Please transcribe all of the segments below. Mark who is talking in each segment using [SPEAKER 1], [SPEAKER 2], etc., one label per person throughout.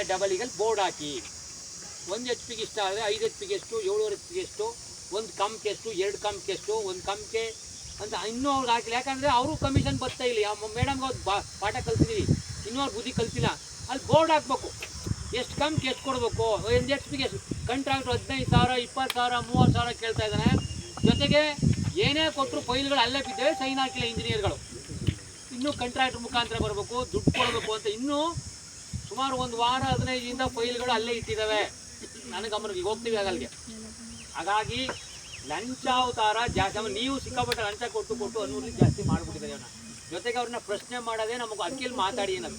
[SPEAKER 1] ಮೇಲೆ ಡಬಲಿಗೆ ಬೋರ್ಡ್ ಹಾಕಿ. ಒಂದು ಎಚ್ ಪಿಗೆ ಇಷ್ಟ ಆದರೆ ಐದು ಎಚ್ ಪಿಗೆ ಎಷ್ಟು, ಏಳುವರೆ ಎಚ್ ಪಿಗೆ ಎಷ್ಟು, ಒಂದು ಕಂಪ್ಗೆ ಎಷ್ಟು, ಎರಡು ಕಂಪ್ಗೆ ಎಷ್ಟು, ಒಂದು ಕಂಪ್ಗೆ ಅಂತ ಇನ್ನೂ ಅವ್ರಿಗೆ ಹಾಕಿಲ್ಲ. ಯಾಕಂದರೆ ಅವರು ಕಮಿಷನ್ ಬರ್ತಾ ಇಲ್ಲ. ಯಾವ ಮೇಡಮ್ಗೆ ಅವ್ರು ಬಾ, ಪಾಠ ಕಲ್ತಿದ್ದೀವಿ ಇನ್ನೂ ಅವ್ರು ಬುದ್ಧಿ ಕಲ್ತಿಲ್ಲ. ಅಲ್ಲಿ ಬೋರ್ಡ್ ಹಾಕ್ಬೇಕು. ಎಷ್ಟು ಕಂಪ್ಗೆ ಎಷ್ಟು ಕೊಡಬೇಕು? ಒಂದು ಎಚ್ ಪಿಗೆ ಎಷ್ಟು? ಕಂಟ್ರಾಕ್ಟ್ರು ಹದಿನೈದು ಸಾವಿರ, ಇಪ್ಪತ್ತು ಸಾವಿರ, ಮೂವತ್ತು ಸಾವಿರ ಕೇಳ್ತಾ ಇದ್ದಾನೆ. ಜೊತೆಗೆ ಏನೇ ಕೊಟ್ಟರು ಫೈಲ್ಗಳು ಅಲ್ಲೇ ಬಿದ್ದೇವೆ ಸೈನ್ ಹಾಕಿಲ್ಲ ಇಂಜಿನಿಯರ್ಗಳು ಇನ್ನೂ ಕಂಟ್ರಾಕ್ಟ್ರ್ ಮುಖಾಂತರ ಬರಬೇಕು, ದುಡ್ಡು ಕೊಡಬೇಕು ಅಂತ ಇನ್ನೂ ಸುಮಾರು ಒಂದು ವಾರ, ಹದಿನೈದರಿಂದ ಫೈಲ್ಗಳು ಅಲ್ಲೇ ಇಟ್ಟಿದ್ದಾವೆ. ನನಗೆ ಗಮನಕ್ಕೆ ಹೋಗ್ತೀವಿ ಆಗ ಹಾಗಾಗಿ ಹಾಗಾಗಿ ಲಂಚಾವತಾರ ಜಾಸ್ತಿ ನೀವು ಸಿಕ್ಕಾಪಟ್ಟೆ ಲಂಚ ಕೊಟ್ಟು ಕೊಟ್ಟು ಅನ್ನೂರಲ್ಲಿ ಜಾಸ್ತಿ ಮಾಡಿಬಿಟ್ಟಿದ್ದಾರೆ ಅವನ್ನ ಜೊತೆಗೆ ಅವ್ರನ್ನ ಪ್ರಶ್ನೆ ಮಾಡೋದೇ ನಮಗೆ ಅಕ್ಕಿಲ್ ಮಾತಾಡಿ ಏನದು.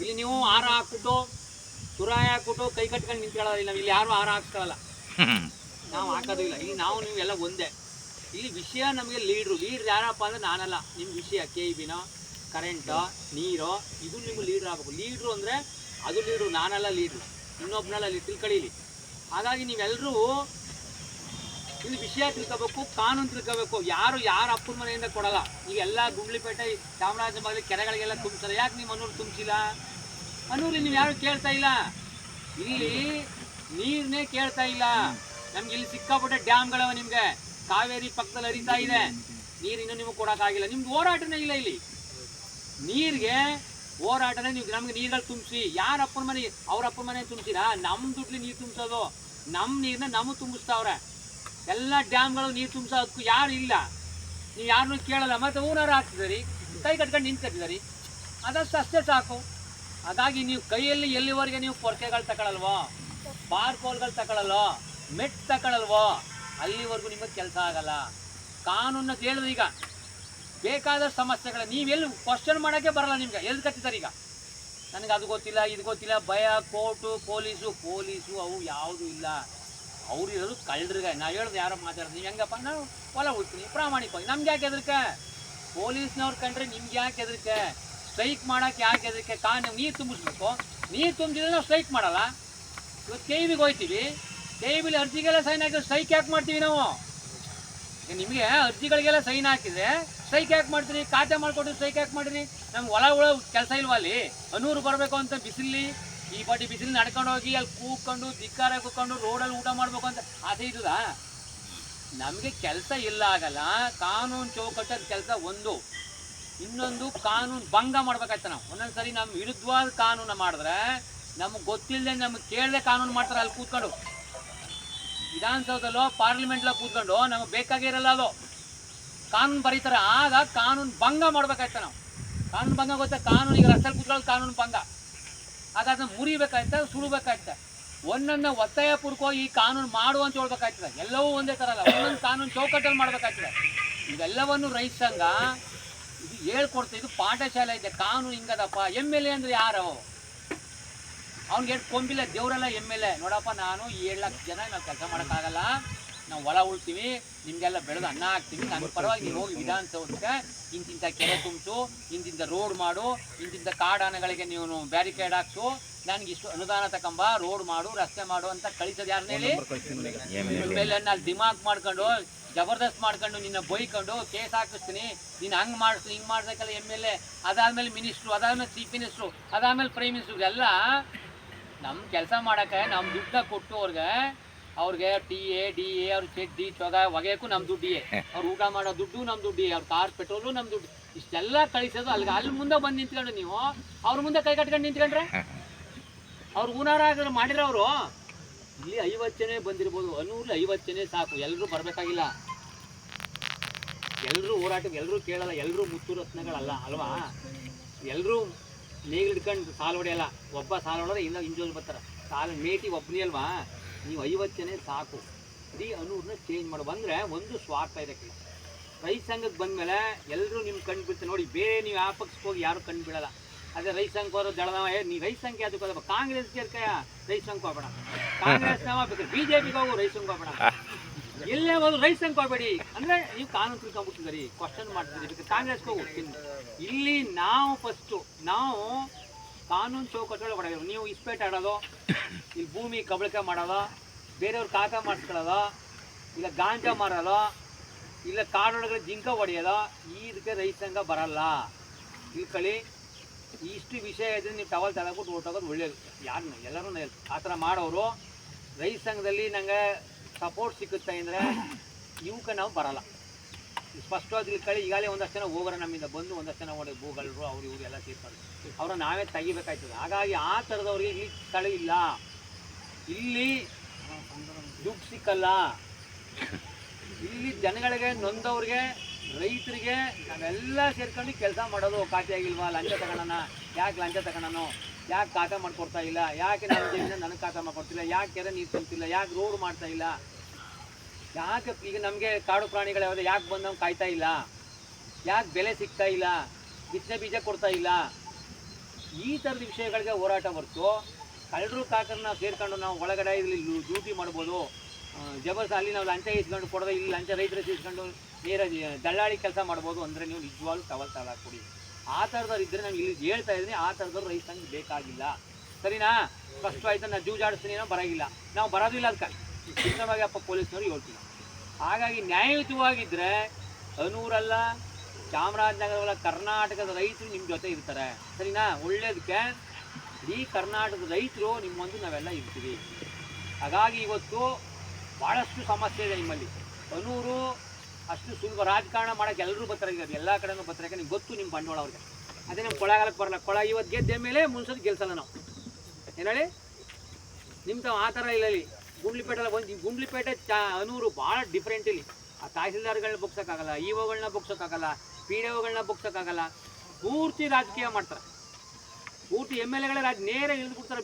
[SPEAKER 1] ಇಲ್ಲಿ ನೀವು ಹಾರ ಹಾಕ್ಬಿಟ್ಟು ತುರಾಯ ಹಾಕ್ಬಿಟ್ಟು ಕೈ ಕಟ್ಕೊಂಡು ನಿಂತ್ಕೊಳ್ಳೋದಿಲ್ಲ ನಾವು ಇಲ್ಲಿ ಯಾರು ಹಾರ ಹಾಕ್ಸ್ಕೊಳ್ಳಲ್ಲ. ನಾವು ಹಾಕೋದು ಇಲ್ಲ. ಇಲ್ಲಿ ನಾವು ನೀವು ಎಲ್ಲ ಒಂದೇ. ಇಲ್ಲಿ ವಿಷಯ ನಮಗೆ ಲೀಡ್ರು. ಲೀಡ್ರ್ ಯಾರಪ್ಪ ಅಂದ್ರೆ ನಾನಲ್ಲ. ನಿಮ್ಮ ವಿಷಯ ಕೆ ಇ ಬಿನೋ ಕರೆಂಟೋ ನೀರು, ಇದು ನಿಮ್ಗೆ ಲೀಡ್ರ್ ಆಗಬೇಕು. ಲೀಡ್ರು ಅಂದರೆ ಅದು ಲೀಡ್ರು ನಾನೆಲ್ಲ ಲೀಡ್ರು ಇನ್ನೊಬ್ಬನಲ್ಲ ಅಲ್ಲಿ ತಿಳ್ಕೊಳ್ಳಿಲಿ ಹಾಗಾಗಿ ನೀವೆಲ್ಲರೂ ಇಲ್ಲಿ ವಿಷಯ ತಿಳ್ಕೋಬೇಕು, ಕಾನೂನು ತಿಳ್ಕೋಬೇಕು. ಯಾರು ಯಾರ ಅಪ್ಪನ ಮನೆಯಿಂದ ಕೊಡಲ್ಲ. ಈಗ ಎಲ್ಲ ಗುಂಡ್ಲಿಪೇಟೆ ಚಾಮರಾಜನಗರ ಕೆರೆಗಳಿಗೆಲ್ಲ ತುಂಬಿಸ್ತಾರೆ ಯಾಕೆ ನೀವು ಮನೂರು ತುಂಬಿಸಿಲ್ಲ? ಅನ್ನೂರಲ್ಲಿ ನೀವು ಯಾರು ಕೇಳ್ತಾ ಇಲ್ಲ? ಇಲ್ಲಿ ನೀರನ್ನೇ ಕೇಳ್ತಾ ಇಲ್ಲ. ನಮ್ಗೆ ಇಲ್ಲಿ ಸಿಕ್ಕಾಪಟ್ಟೆ ಡ್ಯಾಮ್ಗಳವ ನಿಮಗೆ. ಕಾವೇರಿ ಪಕ್ಕದಲ್ಲಿ ಹರಿತಾ ಇದೆ. ನೀರಿನ್ನು ನಿಮಗೆ ಕೊಡೋಕ್ಕಾಗಿಲ್ಲ. ನಿಮ್ಗೆ ಹೋರಾಟನೇ ಇಲ್ಲ ಇಲ್ಲಿ. ನೀರಿಗೆ ಹೋರಾಟನೇ ನೀವು ನಮ್ಗೆ ನೀರುಗಳು ತುಂಬಿಸಿ. ಯಾರ ಅಪ್ಪನ ಮನೆ? ಅವ್ರ ಅಪ್ಪನ ಮನೆ ತುಂಬಿಸಿರಾ? ನಮ್ಮ ದುಡ್ಲಿ ನೀರು ತುಂಬಿಸೋದು. ನಮ್ಮ ನೀರನ್ನ ನಮಗೆ ತುಂಬಿಸ್ತಾವ್ರೆ. ಎಲ್ಲ ಡ್ಯಾಮ್ಗಳು ನೀರು ತುಂಬಿಸೋದಕ್ಕೂ ಯಾರು ಇಲ್ಲ. ನೀವು ಯಾರನ್ನೂ ಕೇಳಲ್ಲ. ಮತ್ತೆ ಊರವ್ರು ಹಾಕ್ತಿದ್ದೀರಿ ಕೈ ಕಟ್ಕೊಂಡು ನಿಂತಿದ್ದಾರೆ ಅದಷ್ಟು ಅಷ್ಟೇ ಸಾಕು. ಹಾಗಾಗಿ ನೀವು ಕೈಯಲ್ಲಿ ಎಲ್ಲಿವರೆಗೆ ನೀವು ಪೊರ್ಕೆಗಳು ತಗೊಳಲ್ವೋ? ಬಾರ್ಕೋಲ್ಗಳು ತಗೊಳಲ್ವೋ? ಮೆಟ್ ತಗೊಳಲ್ವೋ? ಅಲ್ಲಿವರೆಗೂ ನಿಮಗೆ ಕೆಲಸ ಆಗಲ್ಲ. ಕಾನೂನು ಕೇಳಿದ್ರೆ ಬೇಕಾದ ಸಮಸ್ಯೆಗಳ ನೀವೆಲ್ಲಿ ಕ್ವಶನ್ ಮಾಡೋಕ್ಕೆ ಬರಲ್ಲ ನಿಮ್ಗೆ. ಎಲ್ಲಿ ಕಟ್ಟಿದ್ದಾರೆ ಈಗ? ನನಗೆ ಅದು ಗೊತ್ತಿಲ್ಲ, ಇದು ಗೊತ್ತಿಲ್ಲ. ಭಯ, ಕೋರ್ಟು, ಪೊಲೀಸು ಪೊಲೀಸು, ಅವು ಯಾವುದೂ ಇಲ್ಲ. ಅವ್ರು ಇರೋದು ಕಳ್ಳರಿಗೆ. ಹೇಳೋದು, ಯಾರೋ ಮಾತಾಡೋದು. ನೀವು ಹೆಂಗಪ್ಪ? ನಾವು ಹೊಲ ಉಳ್ತೀನಿ ಪ್ರಾಮಾಣಿಕವಾಗಿ. ನಮ್ಗೆ ಯಾಕೆ ಹೆದರಿಕೆ? ಪೊಲೀಸ್ನವ್ರು ಕಂಡ್ರೆ ನಿಮ್ಗೆ ಯಾಕೆ ಹೆದರಿಕೆ? ಸ್ಟ್ರೈಕ್ ಮಾಡೋಕ್ಕೆ ಯಾಕೆ ಹೆದರಿಕೆ? ಕಾನು ನೀರು ತುಂಬಿಸ್ಬೇಕು. ನೀರು ತುಂಬಿದ್ರೆ ನಾವು ಸ್ಟ್ರೈಕ್ ಮಾಡಲ್ಲ. ಇವತ್ತು ಕೆ ವಿಗೆ ಹೋಗ್ತೀವಿ ಕೆ ವಿಲಿ ಅರ್ಜಿಗೆಲ್ಲ ಸೈನ್ ಹಾಕಿದ್ರೆ ಸ್ಟ್ರೈಕ್ ಯಾಕೆ ಮಾಡ್ತೀವಿ ನಾವು? ನಿಮಗೆ ಅರ್ಜಿಗಳಿಗೆಲ್ಲ ಸೈನ್ ಹಾಕಿದ್ರೆ ಸ್ಟ್ರೈಕ್ ಯಾಕೆ ಮಾಡ್ತೀರಿ? ಖಾತೆ ಮಾಡಿಕೊಡ್ರಿ ಸ್ಟ್ರೈಕ್ ಯಾಕೆ ಮಾಡಿರಿ? ನಮ್ಗೆ ಒಳ ಒಳ ಕೆಲಸ ಇಲ್ವಾ ಅಲ್ಲಿ? ಅನೂರು ಬರಬೇಕು ಅಂತ ಬಿಸಿಲಿ ಈ ಪಾಟಿ ಬಿಸಿಲು ನಡ್ಕೊಂಡು ಹೋಗಿ ಅಲ್ಲಿ ಕೂತ್ಕೊಂಡು, ಧಿಕ್ಕಾರ ಕೂತ್ಕೊಂಡು ರೋಡಲ್ಲಿ ಊಟ ಮಾಡಬೇಕು ಅಂತ ಆಸೆ ಇದ್ದದಾ? ನಮಗೆ ಕೆಲಸ ಇಲ್ಲ ಆಗಲ್ಲ. ಕಾನೂನು ಚೌಕಟ್ಟದ ಕೆಲಸ ಒಂದು. ಇನ್ನೊಂದು ಕಾನೂನು ಭಂಗ ಮಾಡ್ಬೇಕಾಯ್ತ ನಾವು. ಒಂದೊಂದು ಸರಿ ನಮ್ಮ ವಿರುದ್ಧವಾದ ಕಾನೂನು ಮಾಡಿದ್ರೆ ನಮಗೆ ಗೊತ್ತಿಲ್ಲದೆ ನಮಗೆ ಕೇಳದೆ ಕಾನೂನು ಮಾಡ್ತಾರೆ ಅಲ್ಲಿ ಕೂತ್ಕೊಂಡು. ವಿಧಾನಸೌಧಲ್ಲೋ ಪಾರ್ಲಿಮೆಂಟ್ಲೋ ಕೂತ್ಕೊಂಡು ನಮಗೆ ಬೇಕಾಗಿರಲ್ಲ ಅದು. ಕಾನೂನು ಬರೀತಾರೆ, ಆಗ ಕಾನೂನು ಭಂಗ ಮಾಡ್ಬೇಕಾಯ್ತ ನಾವು. ಕಾನೂನು ಭಂಗ ಗೊತ್ತಾ? ಕಾನೂನು ಈಗ ರಸ್ತೆಯಲ್ಲಿ ಕೂತ್ಕೊಳ್ಳೋದು ಕಾನೂನು ಭಂಗ. ಆಗ ಅದನ್ನ ಮುರಿಬೇಕಾಯ್ತ, ಸುಡಬೇಕಾಯ್ತ? ಒಂದೊಂದು ಒತ್ತಾಯ ಪೂರ್ಕೋ ಈ ಕಾನೂನು ಮಾಡು ಅಂತ ಹೇಳ್ಬೇಕಾಯ್ತದೆ. ಎಲ್ಲವೂ ಒಂದೇ ಥರ ಅಲ್ಲ, ಒಂದೊಂದು ಕಾನೂನು ಚೌಕಟ್ಟಲ್ಲಿ ಮಾಡ್ಬೇಕಾಯ್ತದೆ. ಇವೆಲ್ಲವನ್ನು ರೈತ ಸಂಘ ಇದು ಹೇಳ್ಕೊಡ್ತಾ ಇದು ಪಾಠಶಾಲೆ ಇದೆ. ಕಾನೂನು ಹಿಂಗದಪ್ಪ. ಎಂ ಎಲ್ ಎ ಅಂದ್ರೆ ಯಾರು? ಅವ್ನಿಗೆ ಎಷ್ಟು ಕೊಂಬಿಲ್ಲ ದೇವರೆಲ್ಲ ಎಂ ಎಲ್ ಎ. ನೋಡಪ್ಪ ನಾನು ಏಳು ಲಕ್ಷ ಜನ ನಾವು ಕೆಲಸ ಮಾಡೋಕ್ಕಾಗಲ್ಲ ನಾವು ಒಳ ಉಳ್ತೀವಿ ನಿಮಗೆಲ್ಲ ಬೆಳೆದು ಅನ್ನ ಹಾಕ್ತೀವಿ. ನನ್ನ ಪರವಾಗಿ ನೀವು ಹೋಗಿ ವಿಧಾನಸೌಧಕ್ಕೆ ಇಂತಿಂಥ ಕೆರೆ ತುಂಬಿಸು ಇಂತಿಂಥ ರೋಡ್ ಮಾಡು ಇಂತಿಂಥ ಕಾಡಾನೆಗಳಿಗೆ ನೀವು ಬ್ಯಾರಿಕೇಡ್ ಹಾಕ್ಸು. ನನಗೆ ಇಷ್ಟು ಅನುದಾನ ತಗೊಂಬ ರೋಡ್ ಮಾಡು ರಸ್ತೆ ಮಾಡು ಅಂತ ಕಳಿಸೋದು ಯಾರನ್ನ ಹೇಳಿ? ಮೇಲೆ ಅಲ್ಲಿ ದಿಮಾಕ್ ಮಾಡ್ಕೊಂಡು ಜಬರ್ದಸ್ತ್ ಮಾಡ್ಕೊಂಡು ನಿನ್ನ ಬೈಕೊಂಡು ಕೇಸ್ ಹಾಕಿಸ್ತೀನಿ. ನೀನು ಹಂಗೆ ಮಾಡಿಸ್ತೀನಿ ಹಿಂಗೆ ಮಾಡ್ಬೇಕಲ್ಲ ಎಂ ಎಲ್ ಎ. ಅದಾದ್ಮೇಲೆ ಮಿನಿಸ್ಟ್ರು ಅದಾದ್ಮೇಲೆ ಚೀಫ್ ಮಿನಿಸ್ಟ್ರು ಅದಾದಮೇಲೆ ಪ್ರೈಮ್ ಮಿನಿಸ್ಟ್ರು ಎಲ್ಲ ನಮ್ಮ ಕೆಲಸ ಮಾಡೋಕ್ಕೆ ನಮ್ಮ ದುಡ್ಡನ್ನ ಕೊಟ್ಟು ಅವ್ರಿಗೆ ಅವ್ರಿಗೆ ಟಿ ಎ ಡಿ ಎ ಅವ್ರ ಡಿ ಚೊಗ ಒಗೆಯಕ್ಕೂ ನಮ್ಮ ದುಡ್ಡಿ ಅವ್ರು ಊಟ ಮಾಡೋ ದುಡ್ಡು ನಮ್ಮ ದುಡ್ಡಿ ಅವ್ರ ಕಾರ್ ಪೆಟ್ರೋಲು ನಮ್ಮ ದುಡ್ಡು. ಇಷ್ಟೆಲ್ಲ ಕಳಿಸೋದು ಅಲ್ಲಿಗೆ ಅಲ್ಲಿ ಮುಂದೆ ಬಂದು ನಿಂತ್ಕೊಂಡು ನೀವು ಅವ್ರ ಮುಂದೆ ಕೈ ಕಟ್ಕೊಂಡು ನಿಂತ್ಕೊಂಡ್ರೆ? ಅವ್ರು ಊನಾರ ಮಾಡಿರೋರು ಇಲ್ಲಿ ಐವತ್ತು ಜನ ಬಂದಿರ್ಬೋದು ಅನ್ನೂರಲ್ಲಿ ಐವತ್ತು ಜನ ಸಾಕು ಎಲ್ಲರೂ ಬರಬೇಕಾಗಿಲ್ಲ. ಎಲ್ಲರೂ ಹೋರಾಟಕ್ಕೆ ಎಲ್ಲರೂ ಕೇಳಲ್ಲ ಎಲ್ಲರೂ ಮುತ್ತು ರತ್ನಗಳಲ್ಲ ಅಲ್ವಾ? ಎಲ್ಲರೂ ನೇಗಿಲು ಹಿಡ್ಕೊಂಡು ಸಾಲು ಹೊಡೆಯಲ್ಲ, ಒಬ್ಬ ಸಾಲು ಹೊಡೆದ್ರೆ ಇಲ್ಲ ಇಂಜೋಲ್ ಬರ್ತಾರೆ. ಸಾಲ ಮೇಟಿ ಒಬ್ಬನೇ ಅಲ್ವಾ? ನೀವು ಐವತ್ತು ಜನ ಸಾಕು. ಇಡೀ ಅನೂರನ್ನ ಚೇಂಜ್ ಮಾಡು. ಬಂದರೆ ಒಂದು ಸ್ವಾರ್ಥ ಇದಕ್ಕೆ ರೈತ ಸಂಘಕ್ಕೆ ಬಂದಮೇಲೆ ಎಲ್ಲರೂ ನಿಮ್ಮ ಕಣ್ಣು ಬೀಳ್ತಾರೆ ನೋಡಿ, ಬೇರೆ ನೀವು ಯಾವ ಪಕ್ಷಕ್ಕೆ ಹೋಗಿ ಯಾರು ಕಣ್ಣು ಬಿಡಲ್ಲ. ಅದೇ ರೈತ ಸಂಘ ಹೋದ್ರೆ ದಳದವ ನೀ ರೈತ ಸಂಖ್ಯೆ ಅದಕ್ಕೆ ಹೋದಪ್ಪ ಕಾಂಗ್ರೆಸ್ ಸೇರ್ಕಯ ರೈತ ಸಂಘ ಹೋಗೋಣ ಕಾಂಗ್ರೆಸ್ ನಾವ ಬೇಕು ಬಿ ಜೆ ಪಿಗೆ ಹೋಗು ರೈತ ಸಂಘ ಹೋಗ್ಬೇಡ ಎಲ್ಲೇ ಒಂದು ರೈಸ್ ಅನ್ಕೋಬೇಡಿ ಅಂದ್ರೆ ನೀವು ಕಾನೂನು ತಿಳ್ಕೊಂಡ್ಬಿಟ್ಟಿದ್ದೀರಿ. ಕ್ವಶನ್ ಮಾಡ್ತಿದ್ದೀರಿ. ಕಾಂಗ್ರೆಸ್ ಕಾಂಗ್ರೆಸ್ಗೆ ಹೋಗು ಇಲ್ಲಿ ನಾವು ಫಸ್ಟು ನಾವು ಕಾನೂನು ಚೌಕಟ್ಟೊಳಗೆ ಹೊಡೆಯೋದು ನೀವು ಇಸ್ಪೇಟ್ ಆಡೋದು, ಇಲ್ಲಿ ಭೂಮಿ ಕಬಳಿಕೆ ಮಾಡೋದು, ಬೇರೆಯವ್ರ ಕಾಕ ಮಾಡಿಸ್ಕೊಳ್ಳೋದು, ಇಲ್ಲ ಗಾಂಜಾ ಮಾರೋದು, ಇಲ್ಲ ಕಾಡೊಳಗಡೆ ಜಿಂಕ ಹೊಡೆಯೋದು ಇದಕ್ಕೆ ರೈತ ಸಂಘ ಬರಲ್ಲ. ತಿಳ್ಕೊಳ್ಳಿ ಇಷ್ಟು ವಿಷಯ ಇದ್ರೆ ನೀವು ಟವಲ್ ತಗೊಂಡ್ಬಿಟ್ಟು ಓಟೋಗೋದು ಒಳ್ಳೇದು. ಯಾರನ್ನ ಎಲ್ಲರೂ ಆ ಥರ ಮಾಡೋರು ರೈತ ಸಂಘದಲ್ಲಿ ನಂಗೆ ಸಪೋರ್ಟ್ ಸಿಕ್ಕುತ್ತೆ ಅಂದರೆ ಇವಕ್ಕೆ ನಾವು ಬರಲ್ಲ. ಸ್ಪಷ್ಟವಾಗಿ ತಿಳ್ಕೊಳ್ಳಿ ಈಗಾಗಲೇ ಒಂದಷ್ಟು ಜನ ಹೋಗೋರು ನಮ್ಮಿಂದ, ಬಂದು ಒಂದಷ್ಟು ಜನ ಒಳ್ಳೆ ಭೂಗಳರು ಅವ್ರು ಇವರು ಎಲ್ಲ ಸೇರ್ಕೊಂಡು ಅವ್ರನ್ನ ನಾವೇ ತೆಗಿಬೇಕಾಯ್ತದೆ. ಹಾಗಾಗಿ ಆ ಥರದವ್ರಿಗೆ ಇಲ್ಲಿ ಸ್ಥಳ ಇಲ್ಲ. ಇಲ್ಲಿ ದುಡ್ಡು ಸಿಕ್ಕಲ್ಲ. ಇಲ್ಲಿ ಜನಗಳಿಗೆ, ನೊಂದವ್ರಿಗೆ, ರೈತರಿಗೆ ನಾವೆಲ್ಲ ಸೇರ್ಕೊಂಡು ಕೆಲಸ ಮಾಡೋದು ಖಾತೆ ಆಗಿಲ್ವಾ? ಲಂಚ ತಗೊಳ್ಳೋಣ. ಯಾಕೆ ಲಂಚ ತಗೊಳ್ಳೋಣ? ಯಾಕೆ ಖಾತೆ ಮಾಡ್ಕೊಡ್ತಾ ಇಲ್ಲ? ಯಾಕೆ ಜಮೀನ ನನಗೆ ಖಾತೆ ಮಾಡ್ಕೊಡ್ತಿಲ್ಲ? ಯಾಕೆ ಕೆರೆ ನೀರು ತುಂಬ್ತಿಲ್ಲ? ಯಾಕೆ ರೋಡ್ ಮಾಡ್ತಾ ಇಲ್ಲ? ಯಾಕೆ ಈಗ ನಮಗೆ ಕಾಡು ಪ್ರಾಣಿಗಳು ಯಾವ್ದು ಯಾಕೆ ಬಂದು ನಮ್ಗೆ ಕಾಯ್ತಾ ಇಲ್ಲ? ಯಾಕೆ ಬೆಲೆ ಸಿಗ್ತಾ ಇಲ್ಲ? ಬಿತ್ತನೆ ಬೀಜ ಕೊಡ್ತಾ ಇಲ್ಲ? ಈ ಥರದ ವಿಷಯಗಳಿಗೆ ಹೋರಾಟ ಬರ್ತು ಕಳ್ಳರು ಕಾಕರನ್ನ ಸೇರ್ಕೊಂಡು ನಾವು ಒಳಗಡೆ ಇಲ್ಲಿ ಡ್ಯೂಟಿ ಮಾಡ್ಬೋದು. ಆ, ಜಬರ್ದಸ್ತ್ ಅಲ್ಲಿ ನಾವು ಲಂಚ ಇಸ್ಕೊಂಡು ಕೊಡೋದು ಇಲ್ಲಿ ಲಂಚ ರೈತರ ಇಸ್ಕೊಂಡು ನೇರ ದಳ್ಳಾಳಿ ಕೆಲಸ ಮಾಡ್ಬೋದು ಅಂದರೆ ನೀವು ನಿಜವಾಗ್ಲೂ ಸವಾಲ್ ತಗೊಳಕ್ ಕೊಡಿ ಆ ಥರದವ್ರು ಇದ್ದರೆ ನಾನು ಇಲ್ಲಿ ಹೇಳ್ತಾ ಇದ್ದೀನಿ ಆ ಥರದವ್ರು ರೈತ ಬೇಕಾಗಿಲ್ಲ. ಸರಿನಾ? ಫಸ್ಟ್ ಆಯ್ತು ನಾನು ಜೂಜಾಡಿಸ್ತೀನಿ ಬರೋಗಿಲ್ಲ. ನಾವು ಬರೋದಿಲ್ಲ ಅದಕ್ಕೆ ಅಪ್ಪ ಪೊಲೀಸ್ನವ್ರು ಹೇಳ್ತೀವಿ. ಹಾಗಾಗಿ ನ್ಯಾಯಯುತವಾಗಿದ್ದರೆ ಅನೂರಲ್ಲ ಚಾಮರಾಜನಗರವಲ್ಲ, ಕರ್ನಾಟಕದ ರೈತರು ನಿಮ್ಮ ಜೊತೆ ಇರ್ತಾರೆ. ಸರಿನಾ? ಒಳ್ಳೇದಕ್ಕೆ ಇಡೀ ಕರ್ನಾಟಕದ ರೈತರು ನಿಮ್ಮೊಂದು ನಾವೆಲ್ಲ ಇರ್ತೀವಿ. ಹಾಗಾಗಿ ಇವತ್ತು ಭಾಳಷ್ಟು ಸಮಸ್ಯೆ ಇದೆ ನಿಮ್ಮಲ್ಲಿ. ಅನೂರು ಅಷ್ಟು ಸುಲಭ ರಾಜಕಾರಣ ಮಾಡೋಕ್ಕೆ ಎಲ್ಲರೂ ಬರ್ತಾರೆ. ಎಲ್ಲ ಕಡೆನೂ ಬರ್ತಾರೆ. ನಿಮ್ಗೆ ಗೊತ್ತು ನಿಮ್ಮ ಬಂಡವಾಳ ಅವ್ರಿಗೆ. ಅದೇ ನಮ್ಮ ಕೊಳಗಾಲಕ್ಕೆ ಬರಲ್ಲ. ಕೊಳ ಇವತ್ತು ಗೆದ್ದ ಮೇಲೆ ಮುನ್ಸೋದು ಗೆಲ್ಸಲ್ಲ ನಾವು. ಏನು ಹೇಳಿ? ತಾವು ಆ ಥರ ಇಲ್ಲ ಇಲ್ಲಿ ಗುಂಡ್ಲಿಪೇಟೆಲ್ಲ ಬಂದು ಗುಂಡ್ಲಿಪೇಟೆ ಚಾ ಅನೂರು ಭಾಳ ಡಿಫ್ರೆಂಟ್ ಇಲ್ಲಿ. ಆ ತಹಸೀಲ್ದಾರ್ಗಳನ್ನ ಬುಕ್ಸೋಕ್ಕಾಗಲ್ಲ ಇ ಒಗಳನ್ನ ಬುಕ್ಸೋಕ್ಕಾಗಲ್ಲ ಪಿ ಡಿ ಒಗಳನ್ನ ಬುಕ್ಸೋಕ್ಕಾಗಲ್ಲ ಪೂರ್ತಿ ರಾಜಕೀಯ ಮಾಡ್ತಾರೆ. ಪೂರ್ತಿ ಎಂ ಎಲ್ ಎಗಳೇ ರಾಜ ನೇರ ಇಳಿದು ಬಿಡ್ತಾರೆ.